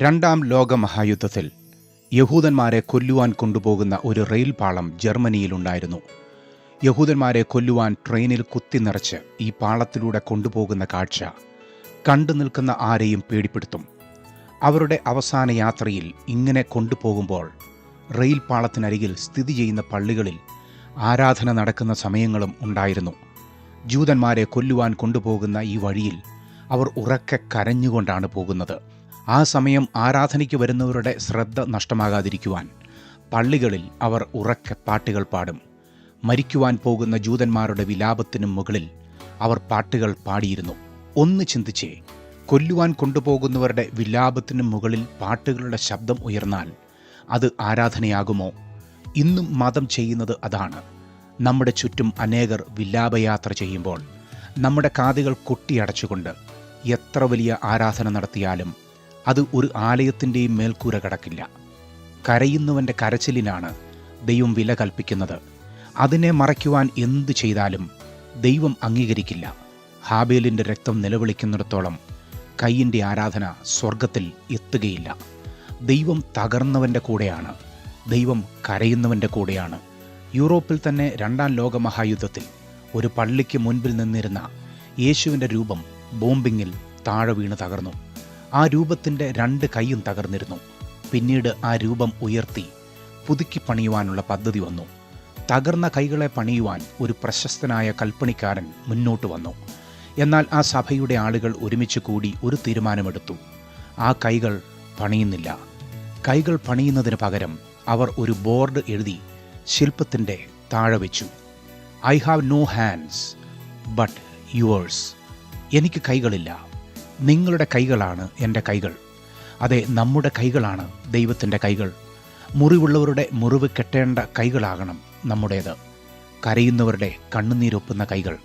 രണ്ടാം ലോക മഹായുദ്ധത്തിൽ യഹൂദന്മാരെ കൊല്ലുവാൻ കൊണ്ടുപോകുന്ന ഒരു റെയിൽ പാളം ജർമ്മനിയിലുണ്ടായിരുന്നു. യഹൂദന്മാരെ കൊല്ലുവാൻ ട്രെയിനിൽ കുത്തി നിറച്ച് ഈ പാളത്തിലൂടെ കൊണ്ടുപോകുന്ന കാഴ്ച കണ്ടു നിൽക്കുന്ന ആരെയും പേടിപ്പെടുത്തും. അവരുടെ അവസാന യാത്രയിൽ ഇങ്ങനെ കൊണ്ടുപോകുമ്പോൾ റെയിൽ പാളത്തിനരികിൽ സ്ഥിതി ചെയ്യുന്ന പള്ളികളിൽ ആരാധന നടക്കുന്ന സമയങ്ങളും ഉണ്ടായിരുന്നു. ജൂതന്മാരെ കൊല്ലുവാൻ കൊണ്ടുപോകുന്ന ഈ വഴിയിൽ അവർ ഉറക്കെ കരഞ്ഞുകൊണ്ടാണ് പോകുന്നത്. ആ സമയം ആരാധനയ്ക്ക് വരുന്നവരുടെ ശ്രദ്ധ നഷ്ടമാകാതിരിക്കുവാൻ പള്ളികളിൽ അവർ ഉറക്കെ പാട്ടുകൾ പാടും. മരിക്കുവാൻ പോകുന്ന ജൂതന്മാരുടെ വിലാപത്തിനും മുകളിൽ അവർ പാട്ടുകൾ പാടിയിരുന്നു. ഒന്ന് ചിന്തിച്ചേ കൊല്ലുവാൻ കൊണ്ടുപോകുന്നവരുടെ വിലാപത്തിനും മുകളിൽ പാട്ടുകളുടെ ശബ്ദം ഉയർന്നാൽ അത് ആരാധനയാകുമോ? ഇന്നും മതം ചെയ്യുന്നത് അതാണ്. നമ്മുടെ ചുറ്റും അനേകർ വിലാപയാത്ര ചെയ്യുമ്പോൾ നമ്മുടെ കാതുകൾ കൊട്ടിയടച്ചുകൊണ്ട് എത്ര വലിയ ആരാധന നടത്തിയാലും അത് ഒരു ആലയത്തിന്റെയും മേൽക്കൂര കടക്കില്ല. കരയുന്നവന്റെ കരച്ചിലിനാണ് ദൈവം വില കൽപ്പിക്കുന്നത്. അതിനെ മറയ്ക്കുവാൻ എന്തു ചെയ്താലും ദൈവം അംഗീകരിക്കില്ല. ഹാബേലിന്റെ രക്തം നിലവിളിക്കുന്നിടത്തോളം കയ്യിന്റെ ആരാധന സ്വർഗത്തിൽ എത്തുകയില്ല. ദൈവം തകർന്നവന്റെ കൂടെയാണ്. ദൈവം കരയുന്നവന്റെ കൂടെയാണ്. യൂറോപ്പിൽ തന്നെ രണ്ടാം ലോക മഹായുദ്ധത്തിൽ ഒരു പള്ളിക്ക് മുൻപിൽ നിന്നിരുന്ന യേശുവിന്റെ രൂപം ബോംബിങ്ങിൽ താഴെ വീണ് തകർന്നു. ആ രൂപത്തിന്റെ രണ്ട് കൈയും തകർന്നിരുന്നു. പിന്നീട് ആ രൂപം ഉയർത്തി പുതുക്കി പണിയുവാനുള്ള പദ്ധതി വന്നു. തകർന്ന കൈകളെ പണിയുവാൻ ഒരു പ്രശസ്തനായ കൽപ്പണിക്കാരൻ മുന്നോട്ട് വന്നു. എന്നാൽ ആ സഭയുടെ ആളുകൾ ഒരുമിച്ച് കൂടി ഒരു തീരുമാനമെടുത്തു. ആ കൈകൾ പണിയുന്നില്ല. കൈകൾ പണിയുന്നതിന് പകരം അവർ ഒരു ബോർഡ് എഴുതി ശില്പത്തിന്റെ താഴെ വെച്ചു. I have no hands but yours. എനിക്ക് കൈകളില്ല. നിങ്ങളുടെ കൈകളാണ് എന്റെ കൈകൾ. അതെ നമ്മുടെ കൈകളാണ് ദൈവത്തിന്റെ കൈകൾ. മുറിവുള്ളവരുടെ മുറിവ് കെട്ടേണ്ട കൈകളാകണം നമ്മുടേത്. കരയുന്നവരുടെ കണ്ണുനീരൊപ്പുന്ന കൈകൾ.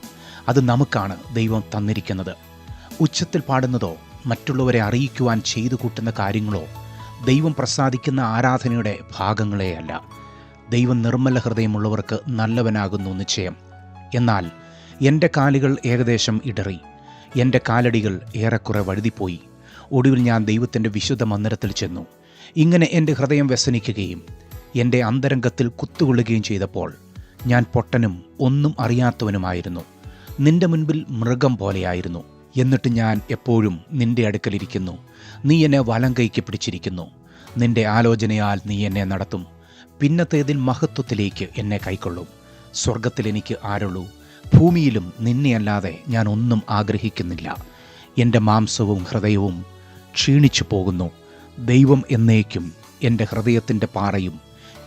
അത് നമുക്കാണ് ദൈവം തന്നിരിക്കുന്നത്. ഉച്ചത്തിൽ പാടുന്നതോ മറ്റുള്ളവരെ അറിയിക്കുവാൻ ചെയ്തു കൂട്ടുന്ന കാര്യങ്ങളോ ദൈവം പ്രസാദിക്കുന്ന ആരാധനയുടെ ഭാഗങ്ങളെയല്ല. ദൈവം നിർമ്മല ഹൃദയമുള്ളവർക്ക് നല്ലവനാകുന്നു നിശ്ചയം. എന്നാൽ എന്റെ കാലുകൾ ഏകദേശം ഇടറി. എന്റെ കാലടികൾ ഏറെക്കുറെ വഴുതിപ്പോയി. ഒടുവിൽ ഞാൻ ദൈവത്തിന്റെ വിശുദ്ധ മന്ദിരത്തിൽ ചെന്നു. ഇങ്ങനെ എന്റെ ഹൃദയം വ്യസനിക്കുകയും എന്റെ അന്തരംഗത്തിൽ കുത്തുകൊള്ളുകയും ചെയ്തപ്പോൾ ഞാൻ പൊട്ടനും ഒന്നും അറിയാത്തവനുമായിരുന്നു. നിന്റെ മുൻപിൽ മൃഗം പോലെയായിരുന്നു. എന്നിട്ട് ഞാൻ എപ്പോഴും നിന്റെ അടുക്കലിരിക്കുന്നു നീ എന്നെ വലം കൈക്ക് പിടിച്ചിരിക്കുന്നു. നിന്റെ ആലോചനയാൽ നീ എന്നെ നടത്തും. പിന്നത്തേതിൽ മഹത്വത്തിലേക്ക് എന്നെ കൈക്കൊള്ളും. സ്വർഗത്തിൽ എനിക്ക് ആരുള്ളൂ? ഭൂമിയിലും നിന്നെയല്ലാതെ ഞാൻ ഒന്നും ആഗ്രഹിക്കുന്നില്ല. എന്റെ മാംസവും ഹൃദയവും ക്ഷീണിച്ചു പോകുന്നു. ദൈവം എന്നേക്കും എന്റെ ഹൃദയത്തിന്റെ പാറയും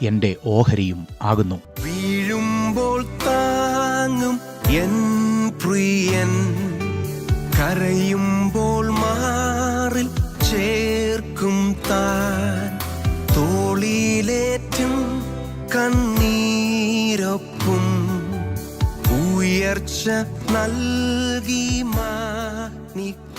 എന്റെ ഓഹരിയും ആകുന്നു. വീഴുമ്പോൾ താങ്ങും എൻ പ്രിയൻ കരയുമ്പോൾ ഉയർച്ച നൽകി മാനിക്കും